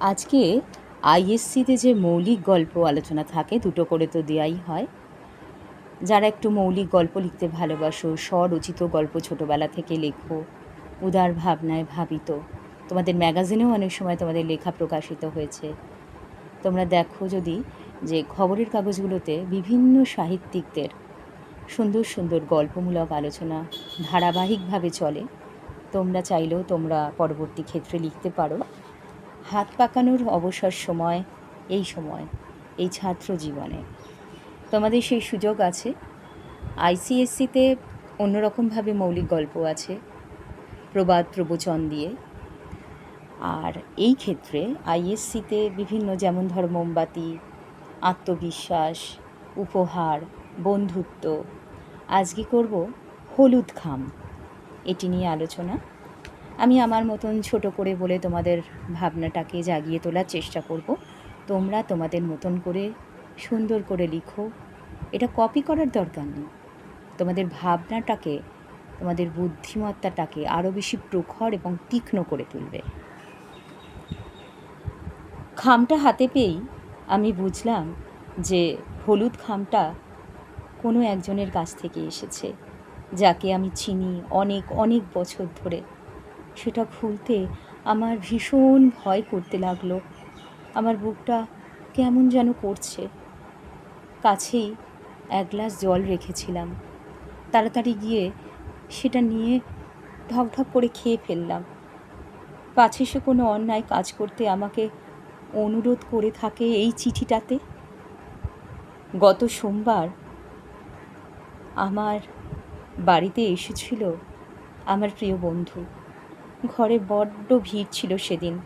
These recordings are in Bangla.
আজকে আইএসসিতে যে মৌলিক গল্প আলোচনা থাকে, দুটো করে তো দেওয়াই হয়। যারা একটু মৌলিক গল্প লিখতে ভালোবাসো, স্বরচিত গল্প ছোটোবেলা থেকে লেখো, উদার ভাবনায় ভাবিত, তোমাদের ম্যাগাজিনেও অনেক সময় তোমাদের লেখা প্রকাশিত হয়েছে। তোমরা দেখো যদি যে খবরের কাগজগুলোতে বিভিন্ন সাহিত্যিকদের সুন্দর সুন্দর গল্পমূলক আলোচনা ধারাবাহিকভাবে চলে, তোমরা চাইলেও তোমরা পরবর্তী ক্ষেত্রে লিখতে পারো। হাত পাকানোর অবসর সময়, এই সময়, এই ছাত্র জীবনে। তোমাদের সেই সুযোগ আছে? আইসিএসসিতে অন্যরকমভাবে মৌলিক গল্প আছে, প্রবাদ, প্রবচন দিয়ে। আর এই ক্ষেত্রে আইএসসিতে বিভিন্ন যেমন ধরো মোমবাতি আত্মবিশ্বাস, উপহার, বন্ধুত্ব, আজকে করব হলুদ খাম। এটি নিয়ে আলোচনা। আমি আমার মতন ছোট করে বলে তোমাদের ভাবনাটাকে জাগিয়ে তোলার চেষ্টা করব। তোমরা তোমাদের মতন করে সুন্দর করে লিখো। এটা কপি করার দরকার নেই। তোমাদের ভাবনাটাকে, তোমাদের বুদ্ধিমত্তাটাকে আরও বেশি প্রখর এবং তীক্ষ্ণ করে তুলবে। খামটা হাতে পেয়েই আমি বুঝলাম যে হলুদ খামটা কোনো একজনের কাছ থেকে এসেছে, যাকে আমি চিনি অনেক অনেক বছর ধরে। সেটা খুলতে আমার ভীষণ ভয় করতে লাগল। আমার বুকটা কেমন যেন করছে। কাছেই এক গ্লাস জল রেখেছিলাম। তাড়াতাড়ি গিয়ে সেটা নিয়ে ঢকঢক করে খেয়ে ফেললাম। পাছে সে কোনো অন্যায় কাজ করতে আমাকে অনুরোধ করে থাকে এই চিঠিটাতে? গত সোমবার আমার বাড়িতে এসেছিল আমার প্রিয় বন্ধু। ঘরে বড্ড ভিড় ছিল সেদিন।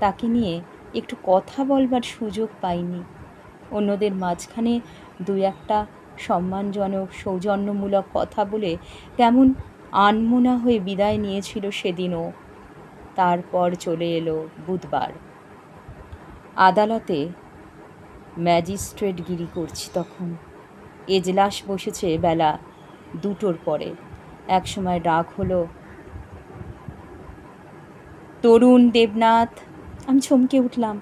তাকে নিয়ে একটু কথা বলবার সুযোগ পাইনি। অন্যদের মাঝখানে দু একটা সম্মানজনক, সৌজন্যমূলক কথা বলে কেমন আনমোনা হয়ে বিদায় নিয়েছিল সেদিনও। তারপর চলে এলো বুধবার। আদালতে ম্যাজিস্ট্রেট গিরি করছি তখন। এজলাস বসেছে বেলা দুটোর পরে। একসময় ডাক হলো তরুণ দেবনাথ। আমি চমকে উঠলাম।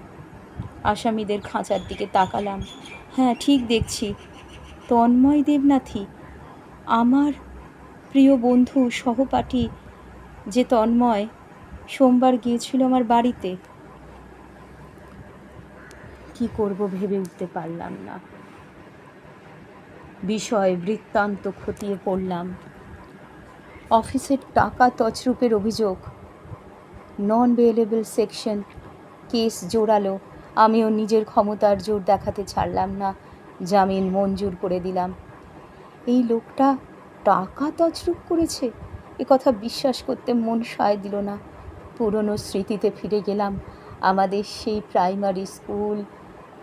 আসামিদের খাঁচার দিকে তাকালাম। হ্যাঁ ঠিক দেখছি। তন্ময় দেবনাথই। আমার প্রিয় বন্ধু, সহপাঠী যে তন্ময়, সোমবার গিয়েছিল আমার বাড়িতে। কি করব ভেবে উঠতে পারলাম না। বিষয় বৃত্তান্ত খতিয়ে পড়লাম। অফিসের টাকা তছরূপের অভিযোগ নন বেলেবল সেকশন কেস জোরালো আমিও নিজের ক্ষমতার জোর দেখাতে ছাড়লাম না। জামিন মঞ্জুর করে দিলাম। এই লোকটা টাকা তছরূপ করেছে। এ কথা বিশ্বাস করতে মন সায় দিল না। পুরনো স্মৃতিতে ফিরে গেলাম। আমাদের সেই প্রাইমারি স্কুল,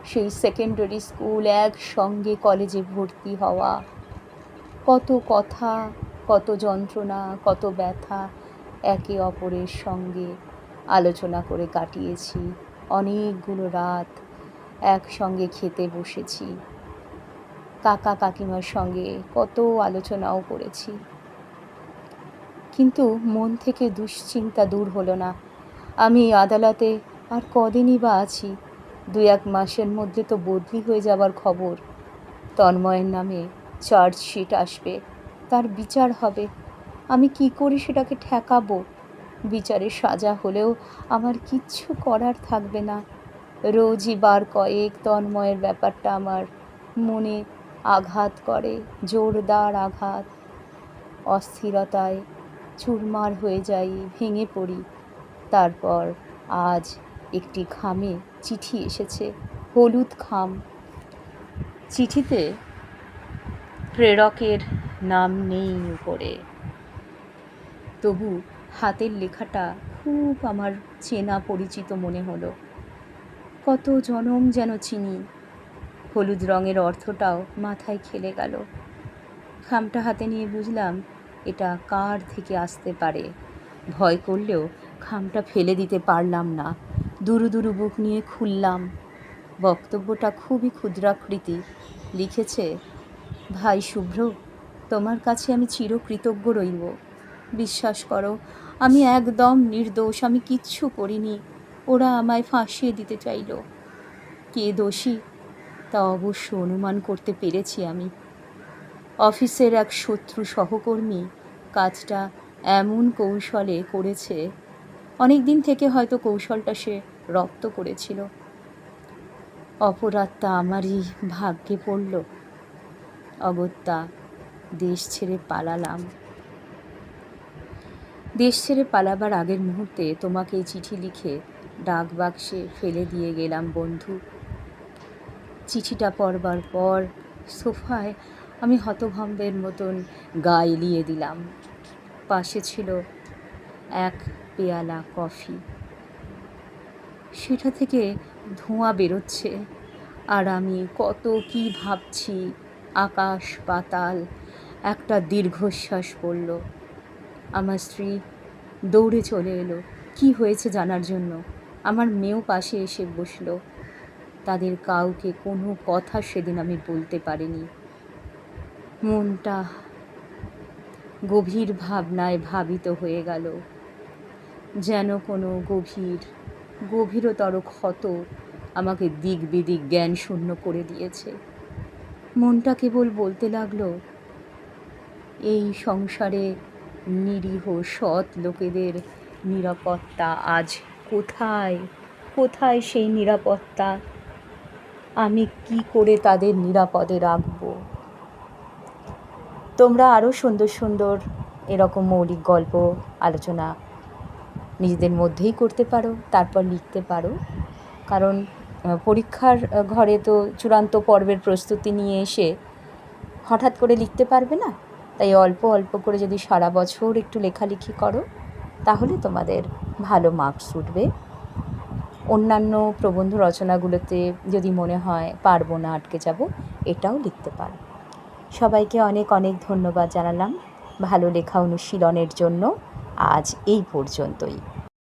সেই সেকেন্ডারি স্কুল একসঙ্গে কলেজে ভর্তি হওয়া। কত কথা, কত যন্ত্রণা, কত ব্যথা একে অপরের সঙ্গে আলোচনা করে কাটিয়েছি। অনেকগুলো রাত একসঙ্গে খেতে বসেছি। কাকা কাকিমার সঙ্গে কত আলোচনাও করেছি। কিন্তু মন থেকে দুশ্চিন্তা দূর হলো না। আমি আদালতে আর কদিনই বা আছি। দু এক মাসের মধ্যে তো বদলি হয়ে যাবার খবর। তন্ময়ের নামে চার্জশিট আসবে, তার বিচার হবে। আমি কি করে সেটাকে ঠেকাবো? বিচারে সাজা হলেও আমার কিচ্ছু করার থাকবে না। রোজই বার কয়েক তন্ময়ের ব্যাপারটা আমার মনে আঘাত করে, জোরদার আঘাত। অস্থিরতায় চুরমার হয়ে যাই, ভেঙে পড়ি। তারপর আজ একটি খামে চিঠি এসেছে, হলুদ খাম চিঠিতে প্রেরকের নাম নেই উপরে। তবু হাতের লেখাটা খুব আমার চেনা পরিচিত মনে হলো। কত জনম যেন চিনি, হলুদ রঙের অর্থটাও মাথায় খেলে গেল। খামটা হাতে নিয়ে বুঝলাম এটা কার থেকে আসতে পারে। ভয় করলেও খামটা ফেলে দিতে পারলাম না। দুরু দুরু বুক নিয়ে খুললাম। বক্তব্যটা খুবই ক্ষুদ্রাকৃতি। লিখেছে, ভাই শুভ্র, তোমার কাছে আমি চিরকৃতজ্ঞ রইব। বিশ্বাস করো, আমি একদম নির্দোষ, আমি কিচ্ছু করিনি। ওরা আমায় ফাঁসিয়ে দিতে চাইল। কে দোষী? তা অবশ্য অনুমান করতে পেরেছি আমি। অফিসের এক শত্রু সহকর্মী কাজটা এমন কৌশলে করেছে অনেক দিন থেকে হয়তো কৌশলটা সে রপ্ত করেছিল। অপরাধটা আমারই ভাগ্যে পড়ল। অগত্যা, দেশ ছেড়ে পালালাম। দেশ ছেড়ে পালাবার আগের মুহূর্তে তোমাকে চিঠি লিখে ডাক বাক্সে ফেলে দিয়ে গেলাম, বন্ধু। চিঠিটা পড়বার পর সোফায় আমি হতভম্বের মতন গা এলিয়ে দিলাম। পাশে ছিল এক পেয়ালা কফি। সেটা থেকে ধোঁয়া বেরোচ্ছে আর আমি কত কি ভাবছি, আকাশ পাতাল, একটা দীর্ঘশ্বাস পড়ল। আমার স্ত্রী দৌড়ে চলে এলো। কি হয়েছে জানার জন্য? আমার মেয়েও পাশে এসে বসল। তাদের কাউকে কোনো কথা সেদিন আমি বলতে পারিনি। মনটা গভীর ভাবনায় ভাবিত হয়ে গেল। যেন কোনো গভীর, গভীরতর ক্ষত আমাকে দিক বিদিক জ্ঞান শূন্য করে দিয়েছে। মনটা কেবল বলতে লাগল, এই সংসারে নিরীহ সৎ লোকেদের নিরাপত্তা আজ কোথায়? কোথায় সেই নিরাপত্তা? আমি কি করে তাদের নিরাপদে রাখব? তোমরা আরও সুন্দর সুন্দর এরকম মৌলিক গল্প, আলোচনা নিজেদের মধ্যেই করতে পারো, তারপর লিখতে পারো। কারণ পরীক্ষার ঘরে তো চূড়ান্ত পর্বের প্রস্তুতি নিয়ে এসে হঠাৎ করে লিখতে পারবে না? তাই অল্প অল্প করে যদি সারা বছর একটু লেখালেখি করো, তাহলে তোমাদের ভালো মার্কস উঠবে। অন্যান্য প্রবন্ধ রচনাগুলোতে যদি মনে হয় পারব না আটকে যাব, এটাও লিখতে পারো। সবাইকে অনেক অনেক ধন্যবাদ জানালাম। ভালো লেখা অনুশীলনের জন্য আজ এই পর্যন্তই।